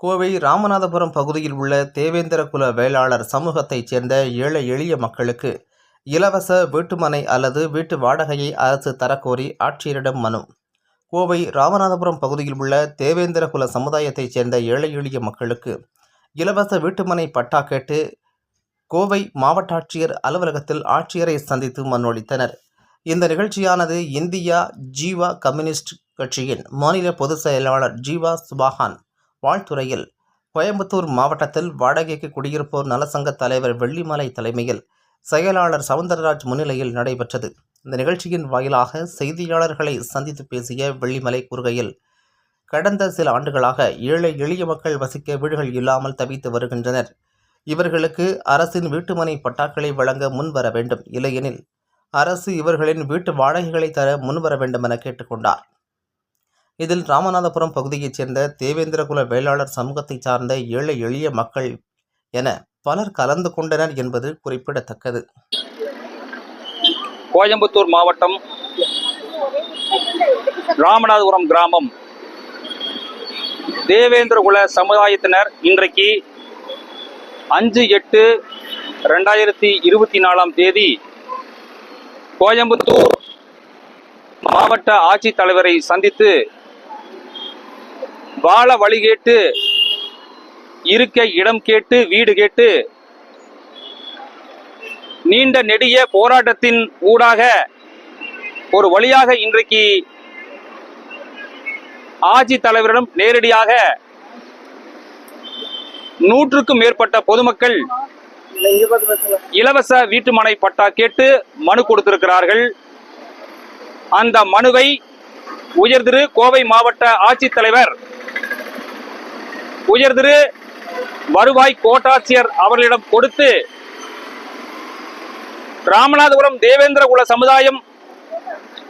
கோவை ராமநாதபுரம் பகுதியில் உள்ள தேவேந்திர குல வேளாளர் சமூகத்தைச் சேர்ந்த ஏழை எளிய மக்களுக்கு இலவச வீட்டுமனை அல்லது வீட்டு வாடகையை அரசு தரக்கோரி ஆட்சியரிடம் மனு. கோவை ராமநாதபுரம் பகுதியில் உள்ள தேவேந்திர குல சமுதாயத்தைச் சேர்ந்த ஏழை எளிய மக்களுக்கு இலவச வீட்டுமனை பட்டா கேட்டு கோவை மாவட்ட ஆட்சியர் அலுவலகத்தில் ஆட்சியரை சந்தித்து மனு இந்த நிகழ்ச்சியானது இந்தியா ஜீவா கம்யூனிஸ்ட் கட்சியின் மாநில பொதுச் செயலாளர் ஜீவா சுபாகான் வாழ்த்துறையில் கோயம்புத்தூர் மாவட்டத்தில் வாடகைக்கு குடியிருப்போர் நலசங்க தலைவர் வெள்ளிமலை தலைமையில் செயலாளர் சவுந்தரராஜ் முன்னிலையில் நடைபெற்றது. இந்த நிகழ்ச்சியின் வாயிலாக செய்தியாளர்களை சந்தித்து பேசிய வெள்ளிமலை கூறுகையில் கடந்த சில ஆண்டுகளாக ஏழை எளிய மக்கள் வசிக்க வீடுகள் இல்லாமல் தவித்து வருகின்றனர். இவர்களுக்கு அரசின் வீட்டுமனை பட்டாக்களை வழங்க முன்வர வேண்டும். இல்லையெனில் அரசு இவர்களின் வீட்டு வாடகைகளை தர முன்வர வேண்டும் என கேட்டுக்கொண்டார். இதில் ராமநாதபுரம் பகுதியைச் சேர்ந்த தேவேந்திரகுல வேளாளர் சமூகத்தைச் சார்ந்த ஏழை எளிய மக்கள் என பலர் கலந்து கொண்டனர் என்பது குறிப்பிடத்தக்கது. கோயம்புத்தூர் மாவட்டம் ராமநாதபுரம் கிராமம். தேவேந்திரகுல சமுதாயத்தினர் இன்றைக்கு அஞ்சு எட்டு ரெண்டாயிரத்தி இருபத்தி நாலாம் தேதி கோயம்புத்தூர் மாவட்ட ஆட்சித்தலைவரை சந்தித்து வாழ வழி கேட்டு இருக்க இடம் கேட்டு வீடு கேட்டு நீண்ட நெடிய போராட்டத்தின் ஊடாக ஒரு வழியாக இன்றைக்கு ஆட்சி தலைவரிடம் நேரடியாக நூற்றுக்கும் மேற்பட்ட பொதுமக்கள் இலவச வீட்டுமனை பட்டா கேட்டு மனு கொடுத்திருக்கிறார்கள். அந்த மனுவை உயர்திரு கோவை மாவட்ட ஆட்சித்தலைவர் உயர்திரு வருவாய் கோட்டாட்சியர் அவர்களிடம் கொடுத்து ராமநாதபுரம் தேவேந்திர குல சமுதாயம்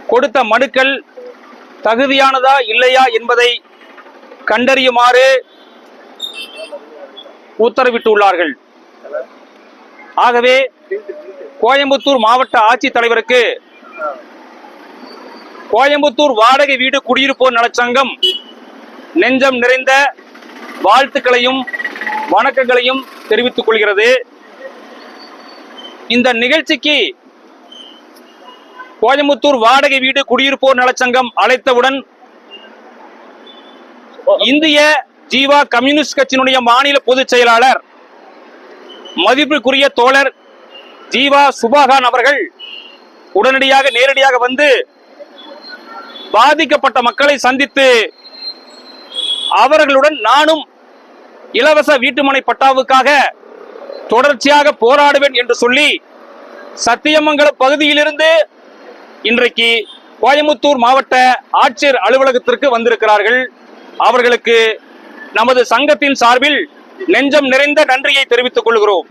கொடுத்த மனுக்கள் தகுதியானதா இல்லையா என்பதை கண்டறியுமாறு உத்தரவிட்டுள்ளார்கள். ஆகவே கோயம்புத்தூர் மாவட்ட ஆட்சித்தலைவருக்கு கோயம்புத்தூர் வாடகை வீடு குடியிருப்போர் நலச்சங்கம் நெஞ்சம் நிறைந்த வாழ்த்துக்களையும் வணக்கங்களையும் தெரிவித்துக் கொள்கிறது. இந்த நிகழ்ச்சிக்கு கோயம்புத்தூர் வாடகை வீடு குடியிருப்போர் நலச்சங்கம் அழைத்தவுடன் இந்திய ஜீவா கம்யூனிஸ்ட் கட்சியினுடைய மாநில பொதுச் செயலாளர் மதிப்பிற்குரிய தோழர் ஜீவா சுபாகான் அவர்கள் உடனடியாக நேரடியாக வந்து பாதிக்கப்பட்ட மக்களை சந்தித்து அவர்களுடன் நானும் இலவச வீட்டுமனை பட்டாவுக்காக தொடர்ச்சியாக போராடுவேன் என்று சொல்லி சத்தியமங்கலம் பகுதியிலிருந்து இன்றைக்கு கோயம்புத்தூர் மாவட்ட ஆட்சியர் அலுவலகத்திற்கு வந்திருக்கிறார்கள். அவர்களுக்கு நமது சங்கத்தின் சார்பில் நெஞ்சம் நிறைந்த நன்றியை தெரிவித்துக் கொள்கிறோம்.